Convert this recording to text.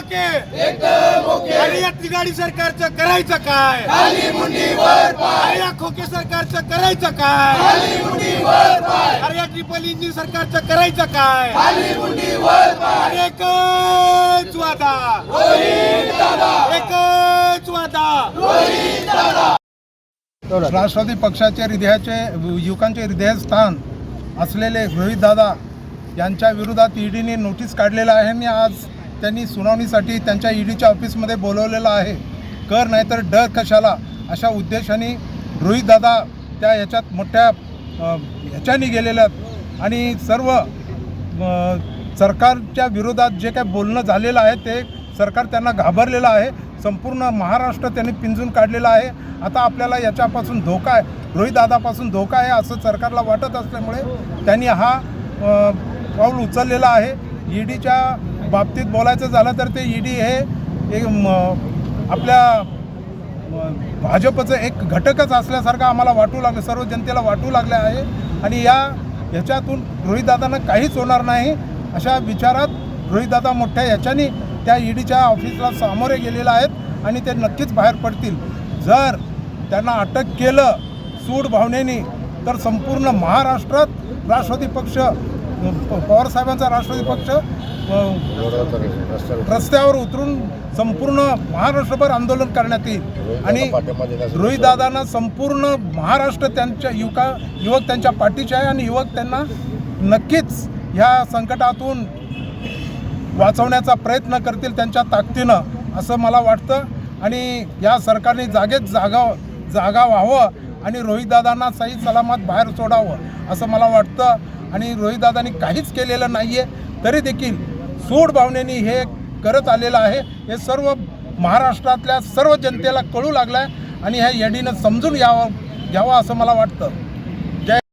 Okay आणि या तिगाडी सरकारचं करायचं काय? अरे या खोके सरकारचं करायचं काय? अरे या ट्रिपल इंजिन सरकारचं करायचं काय? अरे एकच वादा. एकच वादा. राष्ट्रवादी पक्षाचे हृदयाचे युवकांचे हृदयस्थान असलेले रोहित दादा यांच्या विरोधात ईडीने नोटीस काढलेला आहे. आणि आज त्यांनी सुनावणीसाठी त्यांच्या ईडीच्या ऑफिसमध्ये बोलवलेलं आहे. कर नाहीतर डर कशाला? अशा उद्देशाने रोहित दादा त्या याच्यात मोठ्या ह्याच्याने गेलेल्या आणि सर्व सरकारच्या विरोधात जे काही बोलणं झालेलं आहे ते सरकार त्यांना घाबरलेलं आहे. संपूर्ण महाराष्ट्र त्यांनी पिंजून काढलेलं आहे. आता आपल्याला याच्यापासून धोका आहे रोहितदादापासून धोका आहे असं सरकारला वाटत असल्यामुळे त्यांनी हा पाऊल उचललेला आहे. ईडीच्या बाबतीत बोलायचं झालं तर ते ईडी हे एक आपल्या भाजपचं एक घटकच असल्यासारखं आम्हाला वाटू लागलं सर्व जनतेला वाटू लागले आहे. आणि या ह्याच्यातून रोहितदादांना काहीच होणार नाही. अशा विचारात रोहितदादा मोठ्या ह्याच्याने त्या ईडीच्या ऑफिसला सामोरे गेलेले आहेत आणि ते नक्कीच बाहेर पडतील. जर त्यांना अटक केलं सूड भावनेनी तर संपूर्ण महाराष्ट्रात राष्ट्रवादी पक्ष पवारसाहेबांचा राष्ट्रवादी पक्ष रस्त्यावर उतरून संपूर्ण महाराष्ट्रभर आंदोलन करण्यात येईल. आणि रोहितदादांना संपूर्ण महाराष्ट्र त्यांच्या युवका युवक त्यांच्या पाठीचे आहे आणि युवक त्यांना नक्कीच ह्या संकटातून वाचवण्याचा प्रयत्न करतील त्यांच्या ताकदीनं असं मला वाटतं. आणि या सरकारने जागेत जागा जागा व्हावं आणि रोहितदादांना सही सलामत बाहेर सोडावं असं मला वाटतं. आणि रोहितदादांनी काहीच केलेलं नाही आहे तरी देखील सूड भावनेने हे करत आलेलं आहे. हे सर्व महाराष्ट्रातल्या सर्व जनतेला कळू लागलं आहे आणि ह्या येडीनं समजून यावं घ्यावं असं मला वाटतं.